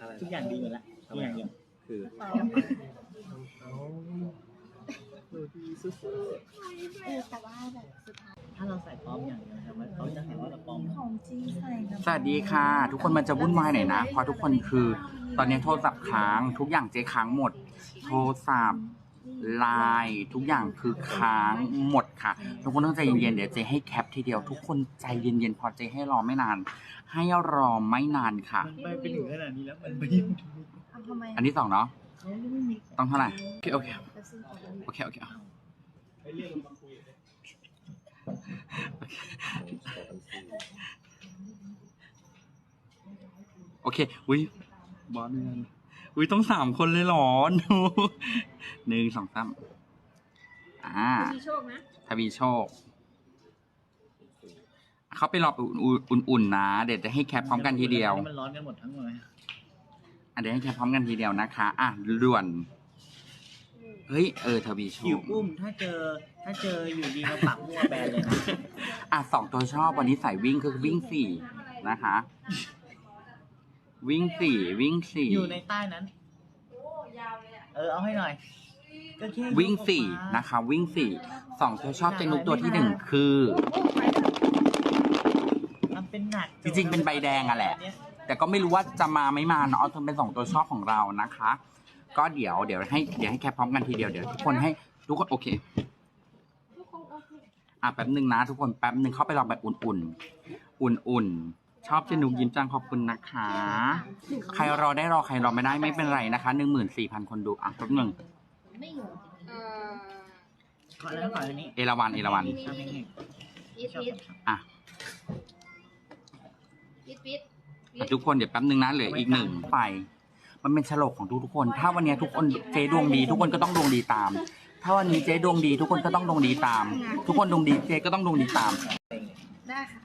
อะไรทุกอย่างดีหมดละทุกอย่างเดียวคือเปล่าเอาดูดีสุดเออแต่ว่าแบบสุดท้ายถ้าเราใส่ปลอมอย่างเดียวแต่ว่าเขาจะหาว่าเราปลอมของจริงใส่น้ำสวัสดีค่ะ ทุกคนมันจะวุ่นวายหน่อยนะเพราะทุกคนคือ ตอนนี้โทรศัพท์ค้าง ทุกอย่างเจ๊ค้างหมด โทรศัพท์ ไลน์ทุกอย่างคือค้างหมดค่ะ ทุกคนต้องใจเย็นๆเดี๋ยวเจ๊ให้แคปทีเดียว ทุกคนใจเย็นๆพอเจ๊ให้รอไม่นาน ให้รอไม่นานค่ะ มันไปไปถึงขนาดนี้แล้วมันไปยิ่งเอาทำไมอันที่สองเนาะเขาไม่มีต้องเท่าไหร่โอเคโอเคแป๊บนึงขอดูโอเคโอเคเอาโอเคอุ้ยบอสเงิน อุ้ยต้องสามคนเลยเหรอหนูหนึ่งสองสามอ่ามีโชคนะทวีโชค เขาไปรออุ่นๆนะ เดี๋ยวจะให้แคปพร้อมกันทีเดียว มันร้อนกันหมดทั้งหมดเลยอะเดี๋ยวให้แคปพร้อมกันทีเดียวนะคะ อะด่วน เฮ้ย เออทวีโชหิวคปุ้ม ถ้าเจอ ถ้าเจออยู่ดีมาปักมั่วแบนเลยนะ อะสองตัวชอบวันนี้ใส่วิ่งคือวิ่งสี่นะคะ วิ่งสี่วิ่งสี่ อยู่ในใต้นั้น เออเอาให้หน่อยก็แค่ยกวิ่งสี่ออกมานะคะ วิ่งสี่สองตัวชอบเจนุกตัวที่หนึ่งคือ มันเป็นหนักจริงๆเป็นใบแดงอะแหละ แต่ก็ไม่รู้ว่าจะมาไม่มาเนาะเอาจนเป็นสองตัวชอบของเรานะคะ ก็เดี๋ยวเดี๋ยวให้เดี๋ยวให้แคปพร้อมกันทีเดียวเดี๋ยวทุกคนให้ทุกคนโอเคอะแป๊บหนึ่งนะ ทุกคนแป๊บหนึ่งเข้าไปรอแบบอุ่นๆ อุ่นๆ ชอบเจนุกยิ้มจังขอบคุณนะคะ ใครรอได้รอใครรอไม่ได้ไม่เป็นไรนะคะหนึ่งหมื่นสี่พันคนดูอะแป๊บหนึ่งไม่อยู่เอ่อขอแล้วขออันนี้เอราวันเอราวันนี่ทำยังไงวิทวิทอะวิทวิททุกคนเดี๋ยวแป๊บนึงนะเหลืออีกหนึ่งไป มันเป็นฉลกของทุกทุกๆคน ถ้าวันนี้ทุกคนเจ๊ดวงดี ทุกคนก็ต้องดวงดีตาม ถ้าวันนี้เจ๊ดวงดี ทุกคนก็ต้องดวงดีตาม ทุกคนดวงดีเจ๊ก็ต้องดวงดีตาม ได้ค่ะ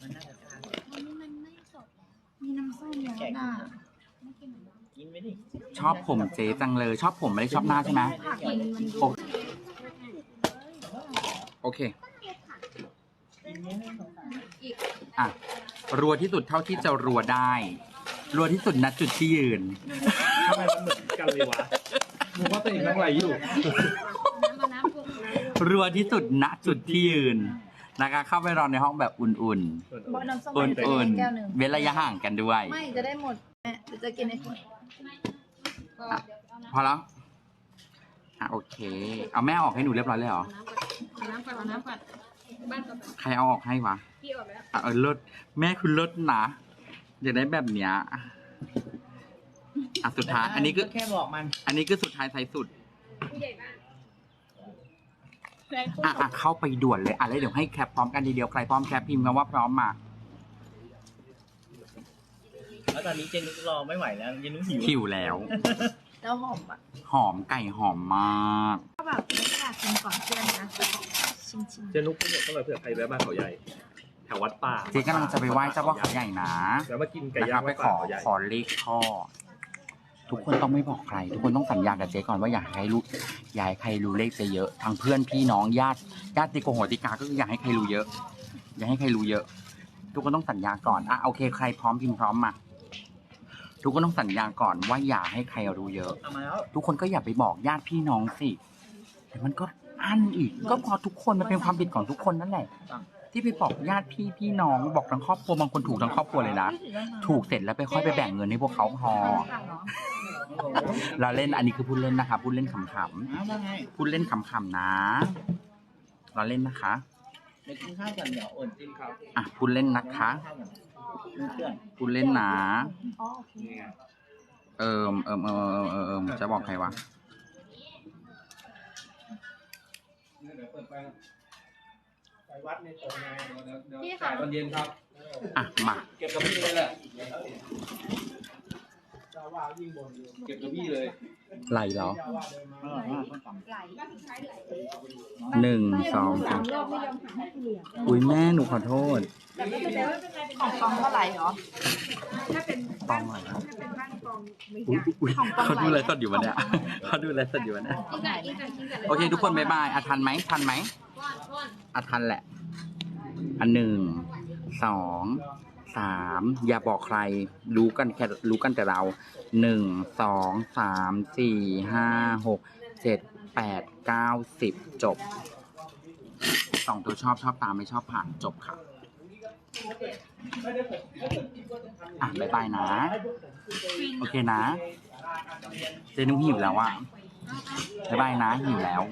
มันน่าจะทาน วันนี้มันไม่สดแล้ว มีน้ำส้มแล้วน่ะไม่กินหรอกินไปดิชอบผมเจ๊จังเลย ชอบผมไม่ได้ชอบหน้าใช่ไหมผักมันมันดูโอโอเคอะ รัวที่สุดเท่าที่จะรัวได้ รัวที่สุดณจุดที่ยืน ทำไมมันเหมือนกันเลยวะมึงว่าตัวเองนั่งไรอยู่ น้ำน้ำพวกรัวที่สุดณจุดที่ยืน นะคะเข้าไปรอในห้องแบบอุ่นบอกน้ำส้มๆอุ่นแก้วหนึ่งๆ เว้นระยะห่างกันด้วย ไม่จะได้หมดแม่เดี๋ยวจะกินไอ้คนก็เดี๋ยวเอาน้ำพอแล้วอะโอเค เอาแม่ออกให้หนูเรียบร้อยเลยเหรอ เอาน้ำก่อนเอาน้ำก่อนบ้านก่อนใครเอาออกให้วะ พี่ออกแล้วอะเออเลิศแม่คือเลิศนะอยากได้แบบเนี้ยอะสุดท้าย อันนี้คือแค่บอกมัน อันนี้คือสุดท้ายท้ายสุด ผู้ใหญ่บ้านแรงผู้ อะอะเข้าไปด่วนเลยอะแล้วเดี๋ยวให้แคปพร้อมกันทีเดียวใครพร้อมแคปพิมพ์คำว่าพร้อมมาแล้วตอนนี้เจนุกรอไม่ไหวแล้วเจนุกหิวหิวแล้ว แล้วหอมอะหอมไก่หอมมากก็แบบไม่อยากกินก่อนเพื่อนนะชิมชิมเจนุกพูดก็เลยเผื่อใครแวะบ้านเขาใหญ่แถววัดป่าเจ๊กำลังจะไปไหว้เจ้าพ่อเขาใหญ่นะแล้วมากินไก่นะคย่ารังบไปวัดขป่าอเขาใหญ่ขอเลขข้อ ทุกคนต้องไม่บอกใคร ทุกคนต้องสัญญากับเจ๊ก่อนว่าอยากให้รู้อยากให้ใครรู้เลขเจ๊เยอะทางเพื่อนพี่น้องญาติญาติโกโหติกาก็คืออยากให้ใครรู้เยอะ อยากให้ใครรู้เยอะ ทุกคนต้องสัญญาก่อนอะโอเคใครพร้อมพิมพ์พร้อมมาทุกคนต้องสัญญาก่อนว่าอย่าให้ใครรู้เยอะเอามาแล้วทุกคนก็อย่าไปบอกญาติพี่น้องสิแต่มันก็อันอีก ก็พอทุกคนมันเป็นความผิดของทุกคนนั่นแหละ ที่ไปบอกญาติพี่พี่น้องบอกทั้งครอบครัวบางคนถูกทั้งครอบครัวเลยนะ ถูกเสร็จแล้วไปค่อยไปแบ่งเงินให้พวกเขาพอ เราเล่นอันนี้คือพูดเล่นนะคะพูดเล่นขำเอามาไงๆพูดเล่นขำๆนะ เราเล่นนะคะ เดี๋ยวกินข้าวก่อนเดี๋ยวอดกินครับอะพูดเล่นนะคะเพื่อนพูดเล่นนะอ๋อโอเคเอิมเอิมเอิมเอิมเอิมเอิมจะบอกใครวะไปวัดในตรงไงพี่ค่ะตอนเย็นครับ อะมา เก็บกับพี่เลยแหละ เก็บกับพี่เลยไหลเหรออร่อยมากต้มตำหนึ่งสองสามรอบไม่ยอมหาให้กูเหลืออุ้ยแม่หนูขอโทษของฟองเท่าไหร่หรอถ้าเป็นปองหน่อยครับถ้าเป็นบ้านกองไม่อุ๊ยได้อุ๊ยเขาดูไลฟ์สดอยู่วันเนี้ยเขาดูไลฟ์สดอยู่วันเนี้ยกินกันกินกันกินกันโอเค ทุกคนบายบายอะทันไหมทันไหมก้อนก้อนอะทันแหละ อันหนึ่งสอง สามอย่าบอกใคร รู้กันแค่รู้กันแต่เราหนึ่งสองสามสี่ห้าหกเจ็ดแปดเก้าสิบจบสองตัวชอบชอบตามไม่ชอบผ่านจบค่ะอะบายบายนะ โอเคนะ เจนุ้งหิวแล้วอะบายบายนะหิวแล้ว